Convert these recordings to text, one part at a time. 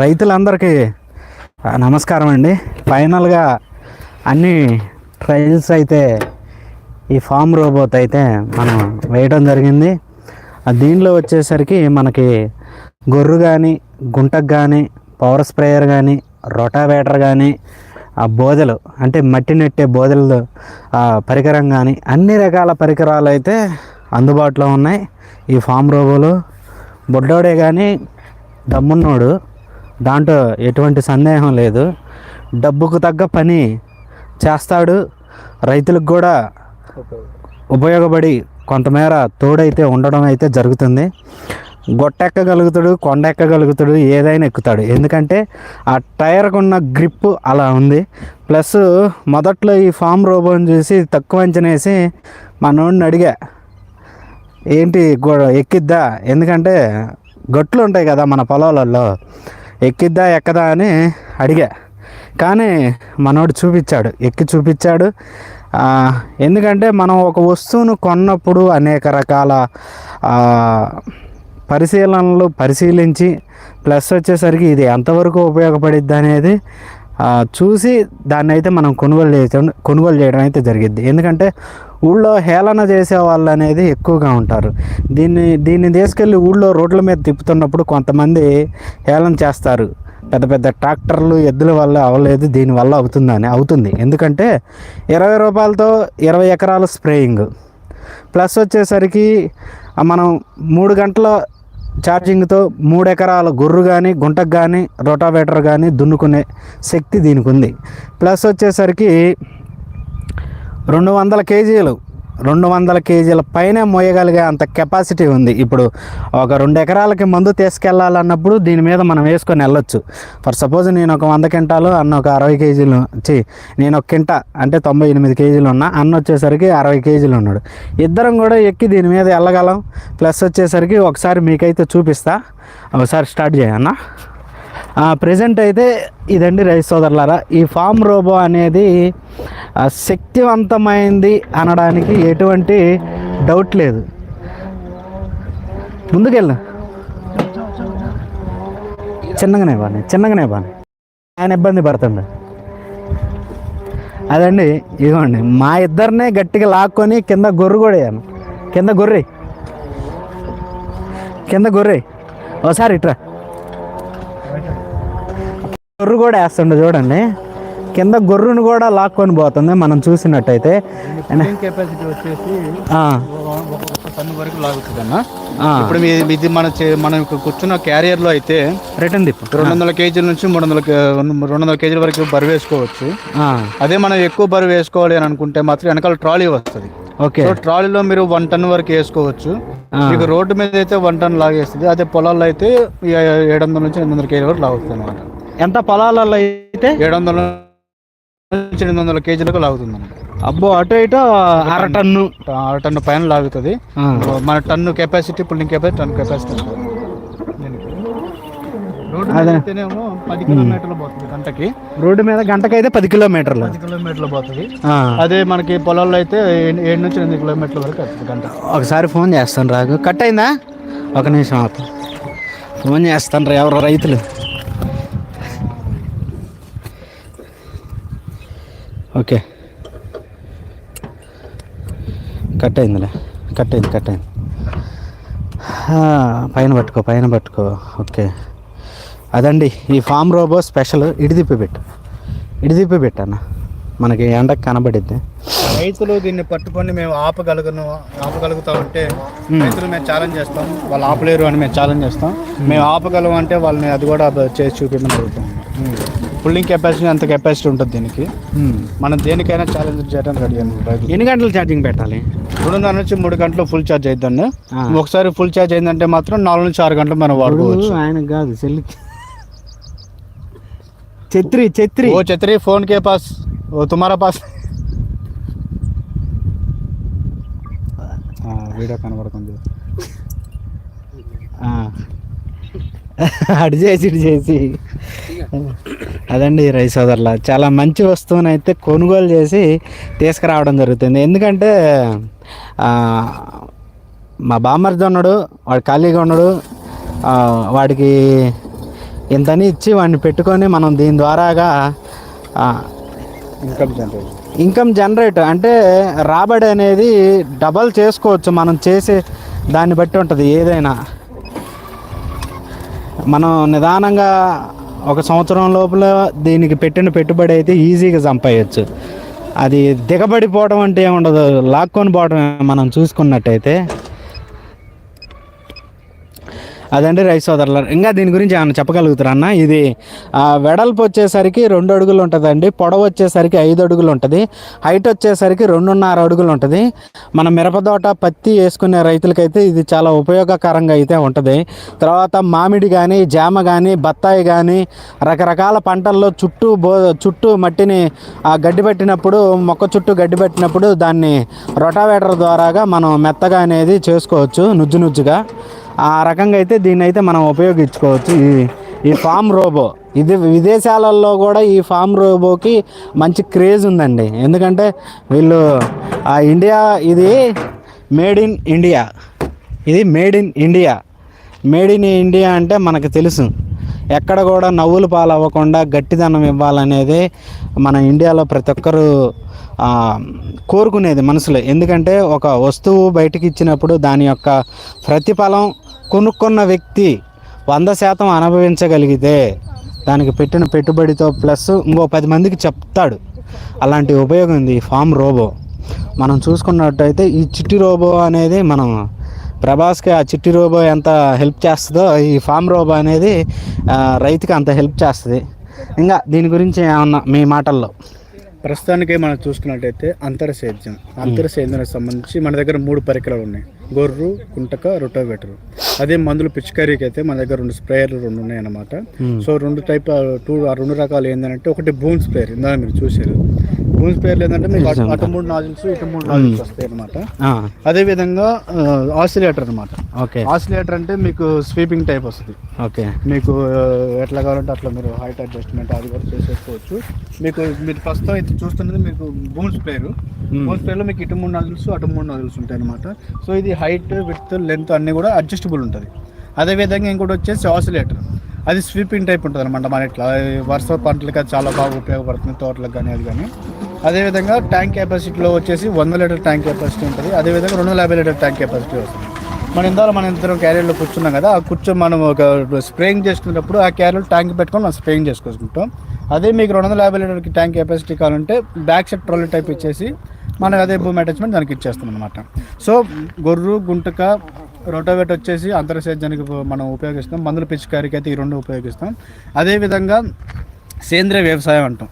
రైతులందరికీ నమస్కారం అండి. ఫైనల్గా అన్ని ట్రయల్స్ అయితే ఈ ఫామ్ రోబోట్ అయితే మనం వేయడం జరిగింది. దీనిలో వచ్చేసరికి మనకి గొర్రు కానీ గుంటకు కానీ పవర్ స్ప్రేయర్ కానీ రొటావేటర్ కానీ ఆ బోదెలు అంటే మట్టి నెట్టే బోదెలు పరికరం కానీ అన్ని రకాల పరికరాలు అయితే అందుబాటులో ఉన్నాయి. ఈ ఫామ్ రోబోలు బొడ్డోడే కానీ దమ్మున్నోడు దాంట్లో ఎటువంటి సందేహం లేదు. డబ్బుకు తగ్గ పని చేస్తాడు. రైతులకు కూడా ఉపయోగపడి కొంతమేర తోడైతే ఉండడం అయితే జరుగుతుంది. గొట్టెక్కగలుగుతాడు కొండెక్కగలుగుతాడు ఏదైనా ఎక్కుతాడు. ఎందుకంటే ఆ టైర్కు ఉన్న గ్రిప్ అలా ఉంది. ప్లస్ మొదట్లో ఈ ఫామ్ రోబోని చూసి తక్కువ అంచనేసి మనోడిని అడిగా ఏంటి ఎక్కిద్దా? ఎందుకంటే గట్లు ఉంటాయి కదా మన పొలాలలో ఎక్కిద్దా ఎక్కదా అని అడిగా. కానీ మనోడు చూపించాడు ఎక్కి చూపించాడు ఎందుకంటే మనం ఒక వస్తువును కొన్నప్పుడు అనేక రకాల పరిశీలనలు పరిశీలించి ప్లస్ వచ్చేసరికి ఇది ఎంతవరకు ఉపయోగపడిద్ది అనేది చూసి దాన్ని అయితే మనం కొనుగోలు చేయడం కొనుగోలు చేయడం అయితే జరిగింది ఎందుకంటే ఊళ్ళో హేళన చేసే వాళ్ళు అనేది ఎక్కువగా ఉంటారు. దీన్ని దీన్ని తీసుకెళ్ళి ఊళ్ళో రోడ్ల మీద తిప్పుతున్నప్పుడు కొంతమంది హేళన చేస్తారు. పెద్ద పెద్ద ట్రాక్టర్లు ఎద్దుల వల్ల అవ్వలేదు దీనివల్ల అవుతుందని అవుతుంది. ఎందుకంటే ఇరవై రూపాయలతో ఇరవై ఎకరాల స్ప్రేయింగ్. ప్లస్ వచ్చేసరికి మనం మూడు గంటల ఛార్జింగ్తో మూడు ఎకరాల గొర్రు కానీ గుంటకు కానీ రోటావేటర్ కానీ దున్నుకునే శక్తి దీనికి ఉంది. ప్లస్ వచ్చేసరికి రెండు వందల కేజీలు రెండు వందల కేజీల పైన మోయగలిగే అంత కెపాసిటీ ఉంది. ఇప్పుడు ఒక రెండు ఎకరాలకి మందు తీసుకెళ్ళాలన్నప్పుడు దీని మీద మనం వేసుకొని వెళ్ళొచ్చు. ఫర్ సపోజ్ నేను ఒక వంద క్వింటాలు అన్న ఒక అరవై కేజీలు వచ్చి నేను ఒక కింట అంటే తొంభై ఎనిమిది కేజీలు ఉన్నా అన్న వచ్చేసరికి అరవై కేజీలు ఉన్నాడు. ఇద్దరం కూడా ఎక్కి దీని మీద వెళ్ళగలం. ప్లస్ వచ్చేసరికి ఒకసారి మీకైతే చూపిస్తా. ఒకసారి స్టార్ట్ చేయన్నా ప్రజెంట్ అయితే ఇదండి రైస్ సోదరులారా ఈ ఫామ్ రోబో అనేది శక్తివంతమైంది అనడానికి ఎటువంటి డౌట్ లేదు. ముందుకెళ్ళు. చిన్నగానే బాని చిన్నగానే బాని. ఆయన ఇబ్బంది పడుతుంది అదండి ఇదిగోండి మా ఇద్దరినే గట్టిగా లాక్కొని కింద గొర్రె కూడా కింద గొర్రె. కింద గొర్రె. ఒకసారి ఇట్రా. గొర్రు కూడా వేస్తుండే చూడండి. కింద గొర్రును కూడా లాక్కొని పోతుంది మనం చూసినట్టయితే. కెపాసిటీ వచ్చేసి ఆ, ఒక టన్ను వరకు లాగుతుంది అన్న ఆ, ఇప్పుడు ఇది మన మనం కూర్చున్న క్యారియర్లో అయితే రిటర్న్ తిప్పు రెండు వందల కేజీల నుంచి మూడు వందల రెండు వందల కేజీల వరకు బరువు వేసుకోవచ్చు. అదే మనం ఎక్కువ బరువు వేసుకోవాలి అని అనుకుంటే మాత్రం వెనకాల ట్రాలీ వస్తుంది. ఓకే. సో ట్రాలీలో మీరు వన్ టన్ వరకు వేసుకోవచ్చు. మీకు రోడ్డు మీద అయితే వన్ టన్ లాగేస్తుంది. అదే పొలాల్లో అయితే ఏడు వందల నుంచి ఎనిమిది వందల కేజీల వరకు లాగుతుంది అనమాట ఎంత పొలాలలో అయితే ఏడు వందల నుంచి ఎనిమిది వందల కేజీలకు లాగుతుంది అబ్బో అటు ఇటు అర టన్ను. ఆ టన్ను పైన లాగుతుంది. మన ton capacity pulling capacity ton capacity. పది కిలోమీటర్లు పోతుంది గంటకి. రోడ్డు మీద గంటకైతే పది కిలోమీటర్లు. పది కిలోమీటర్లు పోతుంది. అదే మనకి పొలాల్లో అయితే ఏడు నుంచి ఎనిమిది కిలోమీటర్ల వరకు గంట. ఒకసారి ఫోన్ చేస్తాను రాగు. కట్ అయిందా? ఒక నిమిషం ఫోన్ చేస్తాను రా ఎవరు రైతులు. ఓకే. కట్ అయిందిలే. కట్ అయింది కట్ అయింది. పైన పట్టుకో పైన పట్టుకో. ఓకే. అదండి ఈ ఫామ్ రోబో స్పెషల్ ఇడిదిప్పి పెట్టు. ఇడిదిప్పి పెట్టన్న. మనకి ఎండకు కనబడిద్ది. రైతులు దీన్ని పట్టుకొని మేము ఆపగలుగును ఆపగలుగుతా ఉంటే రైతులు మేము ఛాలెంజ్ చేస్తాం. వాళ్ళు ఆపలేరు అని మేము ఛాలెంజ్ చేస్తాం. మేము. ఆపగలం అంటే వాళ్ళని అది కూడా చేసి చూపించమని అడుగుతాం. పుల్లింగ్ కెపాసిటీ అంత కెపాసిటీ ఉంటుంది దీనికి. ఉమ్. మనం దేనికైనా ఛాలెంజ్ చేయడానికి రెడీ అన్నమాట రైతులు ఎన్ని గంటలు ఛార్జింగ్ పెట్టాలి? రెండున్నర నుంచి మూడు గంటలు ఫుల్ ఛార్జ్ అయిద్దండి. ఆ. ఒకసారి ఫుల్ ఛార్జ్ అయిందంటే మాత్రం నాలుగు నుంచి ఆరు గంటలు మనం వాడుకోవచ్చు. ఆయనకు కాదు చెల్లికి ఛత్రి ఛత్రి. ఓ ఛత్రి ఫోన్ కే పాస్ ఓ తుమారా పాస్ వీడియో కనబడుతుంది. అటు చేసి ఇటు చేసి. అదండి రైస్ సోదరుల. చాలా మంచి వస్తువుని అయితే కొనుగోలు చేసి తీసుకురావడం జరుగుతుంది. ఎందుకంటే మా బామ్మర్ది ఉన్నాడు వాడు ఖాళీగా ఉన్నాడు వాడికి ఇంతని ఇచ్చి వాడిని పెట్టుకొని మనం దీని ద్వారాగా ఇన్కమ్ జనరేషన్ ఇన్కమ్ జనరేట్ అంటే రాబడి అనేది డబల్ చేసుకోవచ్చు. మనం చేసే దాన్ని బట్టి ఉంటుంది. ఏదైనా. మనం నిదానంగా ఒక సంవత్సరం లోపల దీనికి పెట్టిన పెట్టుబడి అయితే ఈజీగా సంపాయచ్చు. అది దిగబడిపోవడం అంటే ఏముండదు. లాక్కొని పోవడం మనం చూసుకున్నట్టయితే అదండి రైస్ సోదరులు ఇంకా దీని గురించి ఏమైనా చెప్పగలుగుతారా అన్న? ఇది వెడల్పు వచ్చేసరికి రెండు అడుగులు ఉంటుందండి. పొడవు వచ్చేసరికి ఐదు అడుగులు ఉంటుంది. హైట్ వచ్చేసరికి రెండున్నర అడుగులు ఉంటుంది. మన మిరపదోట పత్తి వేసుకునే రైతులకైతే ఇది చాలా ఉపయోగకరంగా అయితే ఉంటుంది. తర్వాత మామిడి కానీ జామ కానీ బత్తాయి కానీ రకరకాల పంటల్లో చుట్టూ బో చుట్టూ మట్టిని గడ్డి పెట్టినప్పుడు మొక్క చుట్టూ గడ్డి పెట్టినప్పుడు దాన్ని రొటావేటర్ ద్వారాగా మనం మెత్తగా అనేది చేసుకోవచ్చు నుజ్జు నుజ్జుగా. ఆ రకంగా అయితే దీన్ని అయితే మనం ఉపయోగించుకోవచ్చు. ఈ ఈ ఫామ్ రోబో. ఇది విదేశాలలో కూడా ఈ ఫామ్ రోబోకి మంచి క్రేజ్ ఉందండి. ఎందుకంటే వీళ్ళు ఆ ఇండియా ఇది మేడ్ ఇన్ ఇండియా. ఇది made in India. Made in India అంటే మనకు తెలుసు. ఎక్కడ కూడా నవ్వులు పాలవ్వకుండా గట్టిదనం ఇవ్వాలనేది మన ఇండియాలో ప్రతి ఒక్కరు కోరుకునేది మనసులో. ఎందుకంటే ఒక వస్తువు బయటికి ఇచ్చినప్పుడు దాని యొక్క ప్రతిఫలం కొనుక్కున్న వ్యక్తి వంద శాతం అనుభవించగలిగితే దానికి పెట్టిన పెట్టుబడితో ప్లస్ ఇంకో పది మందికి చెప్తాడు. అలాంటి ఉపయోగం ఉంది ఈ ఫామ్ రోబో. మనం చూసుకున్నట్టయితే ఈ చిట్టి రోబో అనేది మనం ప్రభాస్కి ఆ చిట్టి రోబో ఎంత హెల్ప్ చేస్తుందో ఈ ఫామ్ రోబో అనేది రైతుకి అంత హెల్ప్ చేస్తుంది. ఇంకా దీని గురించి ఏమన్నా మీ మాటల్లో? ప్రస్తుతానికి మనం చూసుకున్నట్టయితే అంతర సేద్యం. అంతర సేద్యానికి సంబంధించి మన దగ్గర మూడు పరికరాలు ఉన్నాయి. గొర్రు కుంటక రొటోవేటర్. అదే మందులు పిచికారీకి అయితే మన దగ్గర రెండు స్ప్రేయర్లు రెండు ఉన్నాయి అన్నమాట సో రెండు టైప్ టూ ఆ రెండు రకాలు ఏంటంటే ఒకటి బూన్ స్ప్రేయర్. ఇందాక మీరు చూసారు బూన్ స్ప్రేయర్లు ఏంటంటే మీకు అటు- మూడు నాజిల్స్ ఇటు మూడు నాజిల్స్ వస్తాయి అనమాట అదే విధంగా ఆసిలేటర్ అనమాట ఓకే. ఆసిలేటర్ అంటే మీకు స్వీపింగ్ టైప్ వస్తుంది. ఓకే. మీకు ఎట్లా కావాలంటే అట్లా మీరు హైట్ అడ్జస్ట్మెంట్ అది కూడా చేసేసుకోవచ్చు. మీకు మీరు ప్రస్తుతం అయితే చూస్తున్నది మీకు బూన్ స్ప్రేయర్ బూన్ స్ప్రేలో మీకు ఇటు మూడు నదుల్స్ అటు మూడు నదుల్స్ ఉంటాయి అనమాట సో ఇది హైట్ విత్ లెంత్ అన్నీ కూడా అడ్జస్టబుల్ ఉంటుంది. అదేవిధంగా ఇంకోటి వచ్చేసి ఆసిలేటర్ అది స్వీపింగ్ టైప్ ఉంటుంది అనమాట మన ఇట్లా. వరుస పంటలకి అది చాలా బాగా ఉపయోగపడుతుంది తోటలకు కానీ అది కానీ. అదేవిధంగా ట్యాంక్ కెపాసిటీలో వచ్చేసి వంద లీటర్ ట్యాంక్ కెపాసిటీ ఉంటుంది. అదేవిధంగా రెండు వందల యాభై లీటర్ ట్యాంక్ కెపాసిటీ వస్తుంది. మన ఇందాక మనం ఇద్దరం క్యారియర్లో కూర్చున్నాం కదా ఆ కూర్చొని మనం ఒక స్ప్రేయింగ్ చేసుకున్నప్పుడు ఆ క్యారియర్ ట్యాంక్ పెట్టుకొని మనం స్ప్రేయింగ్ చేసుకుంటాం అదే మీకు రెండు వందల యాభై లీటర్కి ట్యాంక్ కెపాసిటీ కావాలంటే బ్యాక్ సైడ్ ట్రాలీ టైప్ ఇచ్చేసి మనకి అదే భూమి అటాచ్మెంట్ దానికి ఇచ్చేస్తాం అనమాట సో గొర్రు గుంటక రోటోవేట్ వచ్చేసి అంతర్సేద్యానికి మనం ఉపయోగిస్తాం. మందుల పిచికారికి అయితే ఈ రెండు ఉపయోగిస్తాం. అదేవిధంగా సేంద్రియ వ్యవసాయం అంటాం.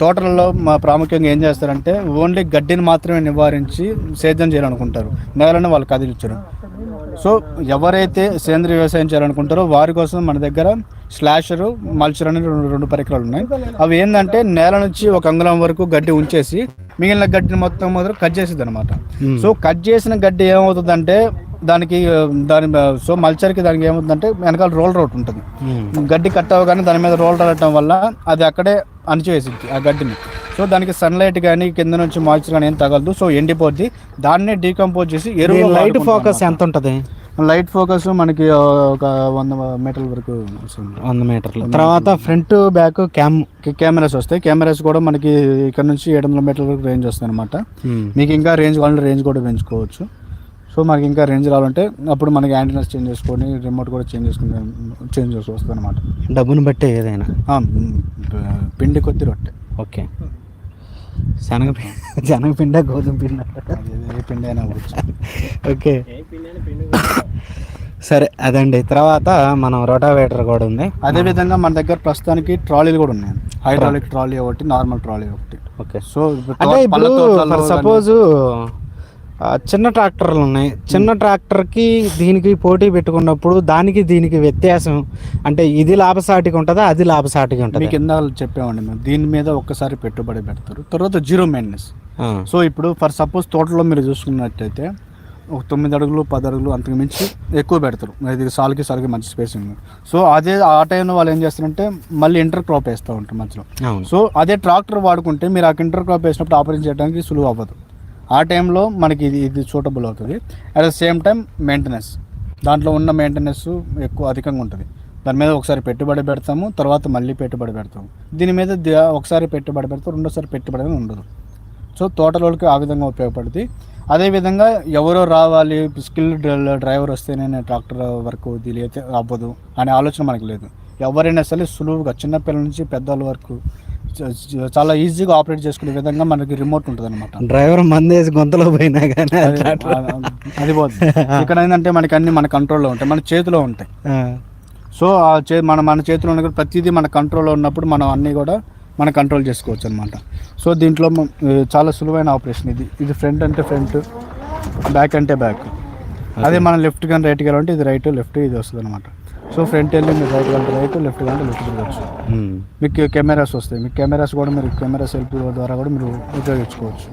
తోటలలో మా ప్రాముఖ్యంగా ఏం చేస్తారంటే ఓన్లీ గడ్డిని మాత్రమే నివారించి సేద్యం చేయాలనుకుంటారు. నేలను వాళ్ళు కదిలించడం సో ఎవరైతే సేంద్రియ వ్యవసాయం చేయాలనుకుంటారో వారి కోసం మన దగ్గర స్లాషరు మల్చర్ అనే రెండు రెండు పరికరాలు ఉన్నాయి. అవి ఏంటంటే నేల నుంచి ఒక అంగుళం వరకు గడ్డి ఉంచేసి మిగిలిన గడ్డిని మొత్తం మొదలు కట్ చేసిద్ది అనమాట సో కట్ చేసిన గడ్డి ఏమవుతుందంటే దానికి దాని సో మల్చర్కి దానికి ఏమవుతుందంటే వెనకాల రోల్ రోట్ ఉంటుంది. గడ్డి కట్ అవ్వగానే దాని మీద రోల్ రావటం వల్ల అది అక్కడే అణిచివేసింది ఆ గడ్డిని. సో దానికి సన్లైట్ కానీ కింద నుంచి మాయిశ్చర్ కానీ ఏం తగలదు. సో ఎండిపోద్ది. దాన్నే డీకంపోజ్ చేసి ఎరువు లైట్ ఫోకస్ ఎంత ఉంటుంది లైట్ ఫోకస్ మనకి ఒక వంద మీటర్ల వరకు వంద మీటర్లు తర్వాత ఫ్రంట్ బ్యాక్ క్యామ్ కెమెరాస్ వస్తాయి. కెమెరాస్ కూడా మనకి ఇక్కడ నుంచి ఏడు వందల మీటర్ల వరకు రేంజ్ వస్తాయి అనమాట మీకు ఇంకా రేంజ్ కావాలంటే రేంజ్ కూడా పెంచుకోవచ్చు. సో మనకి ఇంకా రేంజ్ రావాలంటే అప్పుడు మనకి యాంటీనాస్ చేంజ్ చేసుకొని రిమోట్ కూడా చేంజ్ చేసుకుని చేంజ్ చేసి వస్తుంది అనమాట డబ్బును బట్టే ఏదైనా? పిండి కొద్ది రొట్టె. ఓకే. శనగ శనగపిండ గోధుమ పిండ? అది ఏ పిండి అయినా ఓకే. సరే అదండి. తర్వాత మనం రోటావేటర్ కూడా ఉంది. అదే విధంగా మన దగ్గర ప్రస్తుతానికి ట్రాలీలు కూడా ఉన్నాయి. Hydraulic trolley. ఒకటి నార్మల్ ట్రాలీ ఒకటి. ఓకే. సో అంటే సపోజ్ చిన్న ట్రాక్టర్లు ఉన్నాయి. చిన్న ట్రాక్టర్కి దీనికి పోటీ పెట్టుకున్నప్పుడు దానికి దీనికి వ్యత్యాసం అంటే ఇది లాభసాటిగా ఉంటుందా? అది లాభసాటిగా ఉంటుంది? మీకు కింద చెప్పామండి మేము. దీని మీద ఒక్కసారి పెట్టుబడి పెడతారు. తర్వాత జీరో మెయింటెనెన్స్ సో ఇప్పుడు ఫర్ సపోజ్ తోటలో మీరు చూసుకున్నట్టయితే ఒక తొమ్మిది అడుగులు పది అడుగులు అంతకు మించి ఎక్కువ పెడతారు. ఇది సాల్కి సాల్కి మంచి స్పేసింగ్ సో అదే ఆ టైంలో వాళ్ళు ఏం చేస్తారంటే మళ్ళీ ఇంటర్ క్రాప్ వేస్తూ ఉంటారు మధ్యలో. సో అదే ట్రాక్టర్ వాడుకుంటే మీరు ఆ ఇంటర్ క్రాప్ వేసినప్పుడు ఆపరేషన్ చేయడానికి సులువు అవ్వదు. ఆ టైంలో మనకి ఇది ఇది సూటబుల్ అవుతుంది. At the same time maintenance దాంట్లో ఉన్న మెయింటెనెన్స్ ఎక్కువ అధికంగా ఉంటుంది. దాని మీద ఒకసారి పెట్టుబడి పెడతాము తర్వాత మళ్ళీ పెట్టుబడి పెడతాము. దీని మీద ఒకసారి పెట్టుబడి పెడతాం రెండోసారి పెట్టుబడి అనేది ఉండదు. సో తోటలోకి ఆ విధంగా ఉపయోగపడుతుంది అదేవిధంగా ఎవరో రావాలి స్కిల్ డ్రైవర్ వస్తే నేను ట్రాక్టర్ వర్క్ తెలియతే అవ్వదు అనే ఆలోచన మనకు లేదు. ఎవరైనా సరే సులువుగా చిన్నపిల్లల నుంచి పెద్దవాళ్ళ వరకు చాలా ఈజీగా ఆపరేట్ చేసుకునే విధంగా మనకి రిమోట్ ఉంటుంది అనమాట డ్రైవర్ మందేసి గొంతలో పోయినా కానీ అది పోతుంది ఇక్కడ ఏంటంటే మనకి అన్ని మన కంట్రోల్లో ఉంటాయి మన చేతిలో ఉంటాయి. సో ఆ చే మన మన చేతిలో ఉన్న కూడా ప్రతిదీ మన కంట్రోల్లో ఉన్నప్పుడు మనం అన్నీ కూడా మనం కంట్రోల్ చేసుకోవచ్చు అనమాట సో దీంట్లో చాలా సులువైన ఆపరేషన్ ఇది. ఇది ఫ్రంట్ అంటే ఫ్రంట్ బ్యాక్ అంటే బ్యాక్ అదే మనం లెఫ్ట్ కానీ రైట్ కానీ అంటే ఇది రైట్ లెఫ్ట్ ఇది వస్తుంది అనమాట సో ఫ్రంట్ వెళ్ళి మీరు రైట్ కంటే రైట్ లెఫ్ట్ కంటే లెఫ్ట్ తిరగచ్చు మీకు కెమెరాస్ వస్తాయి. మీకు కెమెరాస్ కూడా మీరు కెమెరా సెల్ఫీ ద్వారా కూడా మీరు ఉపయోగించుకోవచ్చు.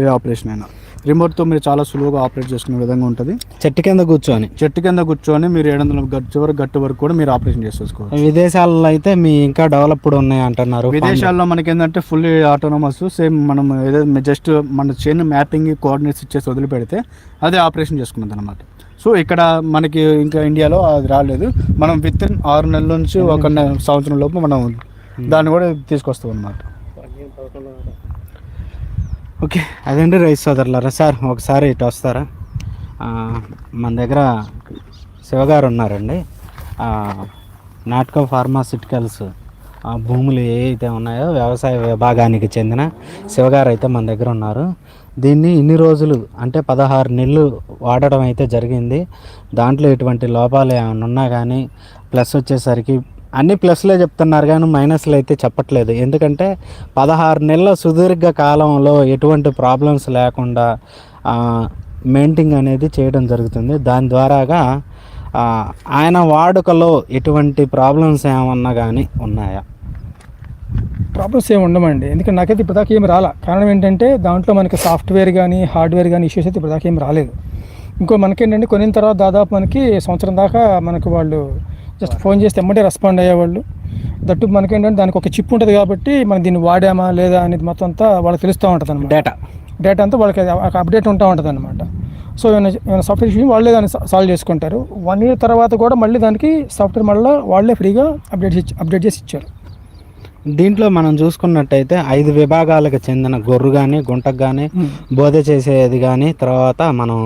ఏ ఆపరేషన్ అయినా. రిమోట్తో మీరు చాలా సులువుగా ఆపరేట్ చేసుకునే విధంగా ఉంటుంది. చెట్టు కింద కూర్చొని. చెట్టు కింద కూర్చొని మీరు ఏడు వందల గట్టు చివరి గట్టు వరకు కూడా మీరు ఆపరేషన్ చేసుకోవచ్చు విదేశాలలో అయితే మీ ఇంకా డెవలప్డ్ ఉన్నాయి అంటున్నారు విదేశాల్లో మనకి ఏంటంటే ఫుల్లీ ఆటోనమస్ సేమ్ మనం ఏదో జస్ట్ మన చైన్ మ్యాపింగ్ కోఆర్డినేట్స్ ఇచ్చేసి వదిలిపెడితే అదే ఆపరేషన్ చేసుకున్నది అనమాట సో ఇక్కడ మనకి ఇంకా ఇండియాలో అది రాలేదు. మనం విత్ ఇన్ ఆరు నెలల నుంచి ఒక సంవత్సరం లోపు మనం దాన్ని కూడా తీసుకొస్తాం అనమాట ఓకే. అదండి రైస్ సోదరులారా? సార్ ఒకసారి ఇటు వస్తారా? మన దగ్గర శివగారు ఉన్నారండి. నాటకో ఫార్మాసిటికల్స్ భూములు ఏ అయితే ఉన్నాయో వ్యవసాయ విభాగానికి చెందిన శివగారు అయితే మన దగ్గర ఉన్నారు. దీన్ని ఇన్ని రోజులు అంటే పదహారు నెలలు వాడడం అయితే జరిగింది. దాంట్లో ఎటువంటి లోపాలు ఏమైనా ఉన్నా కానీ ప్లస్ వచ్చేసరికి అన్ని ప్లస్లే చెప్తున్నారు కానీ మైనస్లు అయితే చెప్పట్లేదు. ఎందుకంటే పదహారు నెలల సుదీర్ఘ కాలంలో ఎటువంటి ప్రాబ్లమ్స్ లేకుండా మెయింటింగ్ అనేది చేయడం జరుగుతుంది. దాని ద్వారాగా ఆయన వాడుకలో ఎటువంటి ప్రాబ్లమ్స్ ఏమన్నా కానీ ఉన్నాయా? ప్రాబ్లమ్స్ ఏమి ఉండమండి. ఎందుకంటే నాకైతే ఇప్పటిదాకా ఏమి రాలా. కారణం ఏంటంటే దాంట్లో మనకి సాఫ్ట్వేర్ కానీ హార్డ్వేర్ కానీ ఇష్యూస్ అయితే ఇప్పటిదాకా ఏమి రాలేదు. ఇంకో మనకేంటంటే కొనిన తర్వాత దాదాపు మనకి సంవత్సరం దాకా మనకు వాళ్ళు జస్ట్ ఫోన్ చేస్తే ఎమ్మటే రెస్పాండ్ అయ్యేవాళ్ళు. దట్టు మనకేంటంటే దానికి ఒక చిప్ ఉంటుంది కాబట్టి మనం దీన్ని వాడామా లేదా అనేది మొత్తం అంతా వాళ్ళకి తెలుస్తూ ఉంటుంది అనమాట డేటా డేటా అంతా వాళ్ళకి ఒక అప్డేట్ ఉంటా ఉంటుంది అనమాట సో ఏమైనా ఏమైనా సాఫ్ట్వేర్ ఇష్యూ వాళ్ళే దాన్ని సాల్వ్ చేసుకుంటారు. వన్ ఇయర్ తర్వాత కూడా మళ్ళీ దానికి సాఫ్ట్వేర్ మళ్ళీ వాళ్ళే ఫ్రీగా అప్డేట్ అప్డేట్ చేసి ఇచ్చారు. దీంట్లో మనం చూసుకున్నట్టయితే ఐదు విభాగాలకు చెందిన గొర్రు కానీ గుంటకు కానీ బోధ చేసేది కానీ తర్వాత మనం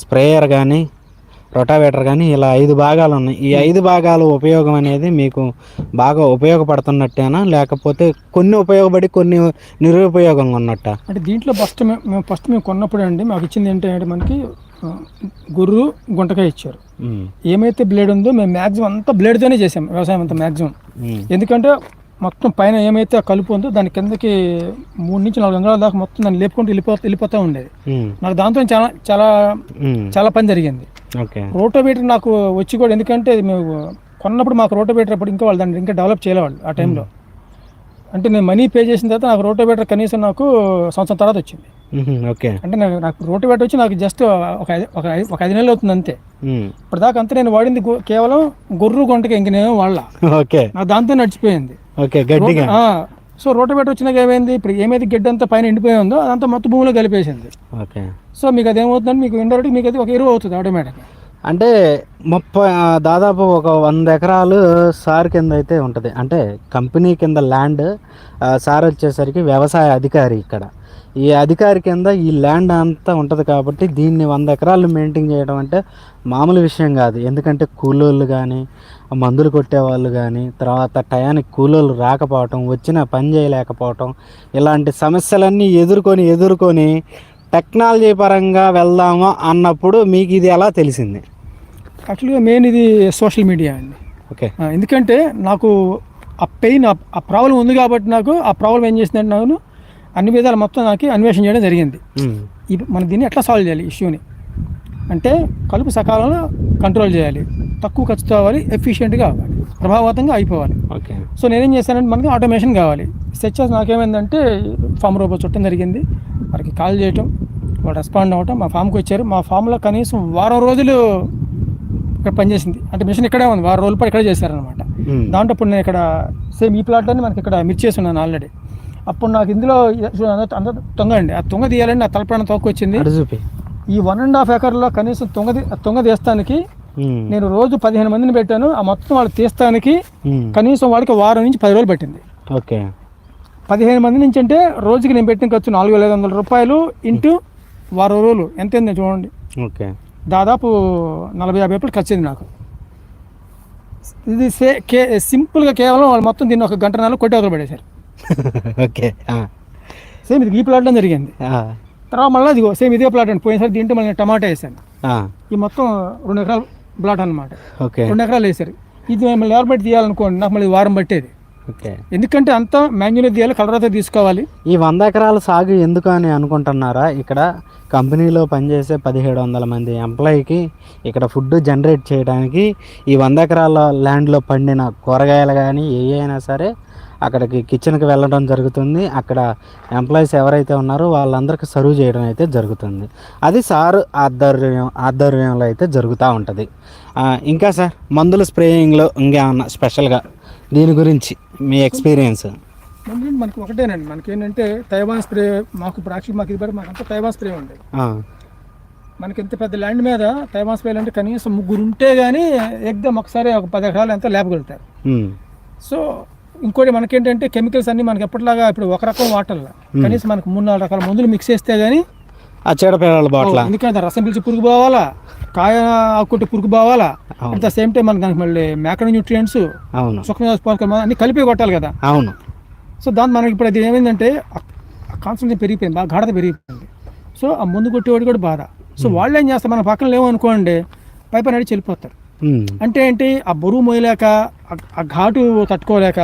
స్ప్రేయర్ కానీ రొటావేటర్ కానీ ఇలా ఐదు భాగాలు ఉన్నాయి. ఈ ఐదు భాగాల ఉపయోగం అనేది మీకు బాగా ఉపయోగపడుతున్నట్టేనా? లేకపోతే కొన్ని ఉపయోగపడి కొన్ని నిరుపయోగంగా ఉన్నట్ట? అంటే దీంట్లో ఫస్ట్ మేము ఫస్ట్ మేము కొన్నప్పుడు అండి మాకు ఇచ్చింది ఏంటంటే మనకి గుర్రు గుంటకాయ ఇచ్చారు. ఏమైతే బ్లేడ్ ఉందో మేము మ్యాక్సిమం అంతా బ్లేడ్తోనే చేసాం వ్యవసాయం అంతా మ్యాక్సిమం ఎందుకంటే మొత్తం పైన ఏమైతే కలుపు ఉందో దాని కిందకి మూడు నుంచి నాలుగు అంగాల దాకా మొత్తం దాన్ని లేపుకుంటూ వెళ్ళిపో వెళ్ళిపోతూ ఉండేది. నాకు దాంతో చాలా చాలా చాలా పని జరిగింది. రోటోవేటర్ నాకు వచ్చి కూడా ఎందుకంటే మేము కొన్నప్పుడు మాకు రోటోవేటర్ అప్పుడు ఇంకా వాళ్ళు దాన్ని ఇంకా డెవలప్ చేయలేవాళ్ళు ఆ టైంలో. అంటే నేను మనీ పే చేసిన తర్వాత నాకు రోటోవేటర్ కనీసం నాకు సంవత్సరం తర్వాత వచ్చింది. ఓకే. అంటే నాకు నాకు రోటోవేటర్ వచ్చి నాకు జస్ట్ ఒక ఐదు ఒక ఐదు నెలలు అవుతుంది అంతే. ఇప్పటిదాకా అంతా నేను వాడింది కేవలం గొర్రు గుంటకి ఇంక నేను వాళ్ళ ఓకే. నాకు దాంతో నడిచిపోయింది. ఓకే ఆ, సో రోటోవేటర్ వచ్చినాక ఏమైంది? ఇప్పుడు ఏమైతే గడ్డి అంతా పైన ఎండిపోయి ఉందో అదంతా మొత్తం భూమిలో కలిపేసింది. ఓకే. సో మీకు అదేమవుతుందంటే మీకు ఇండైరెక్ట్ మీకు అది ఒక ఎరువు అవుతుంది ఆటోమేటిక్ అంటే ముప్పై దాదాపు ఒక వంద ఎకరాలు సార్ కింద అయితే ఉంటుంది. అంటే కంపెనీ కింద ల్యాండ్ సార్ వచ్చేసరికి వ్యవసాయ అధికారి ఇక్కడ. ఈ అధికారి కింద ఈ ల్యాండ్ అంతా ఉంటుంది కాబట్టి దీన్ని వంద ఎకరాలు మెయింటైన్ చేయడం అంటే మామూలు విషయం కాదు. ఎందుకంటే కూలోళ్ళు కానీ మందులు కొట్టేవాళ్ళు కానీ తర్వాత టయానికి కూలోళ్ళు రాకపోవటం వచ్చిన పని చేయలేకపోవటం ఇలాంటి సమస్యలన్నీ ఎదుర్కొని ఎదుర్కొని టెక్నాలజీ పరంగా వెళ్దామా అన్నప్పుడు మీకు ఇది ఎలా తెలిసింది? యాక్చువల్గా మెయిన్ ఇది సోషల్ మీడియా అండి. ఓకే ఎందుకంటే నాకు ఆ పెయిన్ ఆ ప్రాబ్లం ఉంది కాబట్టి నాకు ఆ ప్రాబ్లం ఏం చేసిందంటే నాకు అన్ని విధాలు మొత్తం నాకు అన్వేషణ చేయడం జరిగింది. ఈ మనం దీన్ని ఎట్లా సాల్వ్ చేయాలి ఇష్యూని అంటే కలుపు సకాలంలో కంట్రోల్ చేయాలి. తక్కువ ఖర్చుతో అవ్వాలి ఎఫిషియెంట్గా అవ్వాలి. ప్రభావవంతంగా అయిపోవాలి. ఓకే. సో నేనేం చేశానంటే మనకి ఆటోమేషన్ కావాలి. సెట్ చేసి నాకేమైందంటే ఫామ్ రోబో చుట్టం జరిగింది. వారికి కాల్ చేయటం వాళ్ళు రెస్పాండ్ అవ్వటం మా ఫామ్కి వచ్చారు. మా ఫామ్లో కనీసం వారం రోజులు ఇక్కడ పనిచేసింది. అంటే మిషన్ ఇక్కడే ఉంది. వారం రోజుల పాటు ఇక్కడే చేశారనమాట దాంట్లో ఇప్పుడు నేను ఇక్కడ సేమ్ ఈ ప్లాట్లోనే మనకి ఇక్కడ మిర్చి ఉన్నాను ఆల్రెడీ. అప్పుడు నాకు ఇందులో అంత తొంగ అండి. ఆ తొంగ తీయాలండి నా తలప్రాణం తోక్కు వచ్చింది. చూపి. ఈ వన్ అండ్ హాఫ్ ఎకర్లో కనీసం తొంగ తీ- తొంగ తీస్తానికి నేను రోజు పదిహేను మందిని పెట్టాను. ఆ మొత్తం వాళ్ళు తీస్తానికి కనీసం వాడికి వారం నుంచి పది రోజులు పట్టింది. ఓకే. పదిహేను మంది నుంచి అంటే రోజుకి నేను పెట్టిన ఖర్చు నాలుగు వేల ఐదు వందల రూపాయలు ఇంటూ వారం రోజులు. ఎంత అయిందో చూడండి. ఓకే. దాదాపు నలభై యాభై రూపాయలు ఖర్చు నాకు. ఇది సే కే సింపుల్గా కేవలం వాళ్ళు మొత్తం దీన్ని ఒక గంట నెలలో కొట్టి అవతల పడేశారు. ఓకే. సేమ్ ఇది ఈ ప్లాట్లో జరిగింది. తర్వాత మళ్ళీ ఇదిగో సేమ్ ఇదే ప్లాట్ అండి. పోయినసారి దీంట్లో మళ్ళీ టమాటా వేసాను. ఈ మొత్తం రెండు ఎకరాల ప్లాట్ అనమాట ఓకే. రెండు ఎకరాలు వేసారు ఇది మళ్ళీ ఎవరు బట్టి తీయాలనుకోండి నాకు మళ్ళీ వారం పట్టేది. ఓకే. ఎందుకంటే అంతా మాన్యువల్ తీయాలి కలర్ తీసుకోవాలి. ఈ వంద ఎకరాల సాగు ఎందుకు అని అనుకుంటున్నారా? ఇక్కడ కంపెనీలో పనిచేసే పదిహేడు వందల మంది ఎంప్లాయీకి ఇక్కడ ఫుడ్ జనరేట్ చేయడానికి ఈ వంద ఎకరాల ల్యాండ్లో పండిన కూరగాయలు కానీ ఏ అయినా సరే అక్కడికి కిచెన్కి వెళ్ళడం జరుగుతుంది. అక్కడ ఎంప్లాయీస్ ఎవరైతే ఉన్నారో వాళ్ళందరికీ సర్వ్ చేయడం అయితే జరుగుతుంది. అది సార్ ఆధ్వర్యం ఆధ్వర్యంలో అయితే జరుగుతూ ఉంటుంది. ఇంకా సార్ మందుల స్ప్రేయింగ్లో ఇంకేమన్నా స్పెషల్గా దీని గురించి మీ ఎక్స్పీరియన్స్ మనకి ఒకటేనండి. మనకి ఏంటంటే తైవాన్ స్ప్రే మాకు ఇప్పుడు యాక్చువల్ మాకు ఇది బట్టి మాకు అంతా తైవాన్ స్ప్రే ఉంది మనకి ఇంత పెద్ద ల్యాండ్ మీద తైవాన్ స్ప్రే అంటే కనీసం ముగ్గురు ఉంటే కానీ ఎగ్దమ్ ఒకసారి ఒక పది ఎకరాలు ఎంత లేపగలుగుతారు. సో ఇంకోటి మనకేంటంటే కెమికల్స్ అన్ని మనకి ఎప్పటిలాగా ఇప్పుడు ఒక రకం వాటర్లో కనీసం మనకు మూడు నాలుగు రకాల మందులు మిక్స్ చేస్తే కానీ ఆ చీడపీడల బాట్ల. ఎందుకంటే రసం పిలిచి పురుగు పోవాలా కాయ ఆకుకుంటే పురుగు పోవాలా. అట్ ద సేమ్ టైం మనకి దానికి మళ్ళీ మేకడ న్యూట్రియంట్స్ అవును. సూక్ష్మ అన్ని కలిపి కొట్టాలి కదా. అవును. సో దాని మనకి ఇప్పుడు అది ఏమైందంటే కాన్సన్ట్రేషన్ పెరిగిపోయింది బాగా గాఢత పెరిగిపోయింది. సో ఆ ముందు కొట్టేవాడు కూడా బాధ. సో వాళ్ళు ఏం చేస్తారు మన పక్కన లేవు అనుకోండి పై పని అడిగి వెళ్ళిపోతారు అంటే ఏంటి ఆ బరువు మోయలేక ఆ ఘాటు తట్టుకోలేక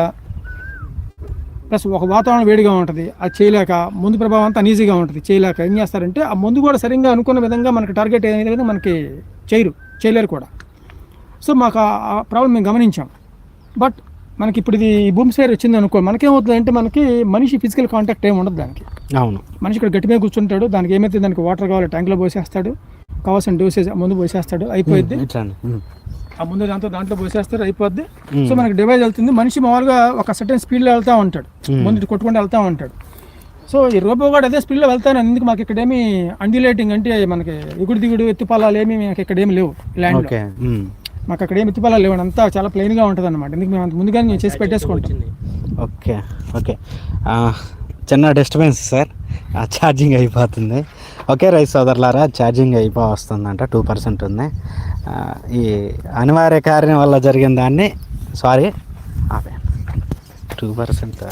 ప్లస్ ఒక వాతావరణం వేడిగా ఉంటుంది. అది చేయలేక ముందు ప్రభావం అంతా ఈజీగా ఉంటుంది. చేయలేక ఏం చేస్తారంటే ఆ ముందు కూడా సరిగ్గా అనుకున్న విధంగా మనకి టార్గెట్ విధంగా మనకి చేయరు. చేయలేరు కూడా. సో మాకు ఆ ప్రాబ్లం మేము గమనించాం. బట్ మనకి ఇప్పుడు ఇది ఈ భూమి సైడ్ వచ్చింది అనుకో మనకేమవుతుంది అంటే మనకి మనిషి ఫిజికల్ కాంటాక్ట్ ఏమి ఉండదు దానికి. అవును. మనిషి ఇక్కడ గట్టి మీద కూర్చుంటాడు దానికి ఏమైతే దానికి వాటర్ కావాలి ట్యాంక్లో పోసేస్తాడు కావాల్సిన డోసేజ్ ముందు పోసేస్తాడు అయిపోయింది ఆ ముందు దాంతో దాంట్లో పోసేస్తారు అయిపోద్ది. సో మనకి డివైజ్ వెళ్తుంది. మనిషి మామూలుగా ఒక సర్టెన్ స్పీడ్లో వెళ్తూ ఉంటాడు. ముందు కొట్టుకుంటూ వెళ్తూ ఉంటాడు. సో ఈ రోబో కూడా అదే స్పీడ్లో వెళ్తాను. ఎందుకు మాకు ఇక్కడ ఏమి అండ్యులేటింగ్ అంటే మనకి ఎగుడు దిగుడు ఎత్తుపాలాలు ఏమి మనకి ఇక్కడ ఏమి లేవు ఉమ్, మాకు అక్కడ ఏమి ఎత్తుపాలాలు లేవు. అంతా చాలా ప్లెయిన్గా ఉంటుంది అనమాట ఎందుకు మేము అంత ముందుగానే నేను చేసి పెట్టేసుకుంటాం. ఓకే. ఓకే. చిన్న డిస్టర్బెన్స్ సార్ ఆ, ఛార్జింగ్ అయిపోతుంది. ఓకే రైస్ సోదరులారా ఛార్జింగ్ అయిపో వస్తుందంట. టూ పర్సెంట్ ఉంది. ఈ అనివార్య కార్యం వల్ల జరిగిన దాన్ని సారీ ఆపే. Two percent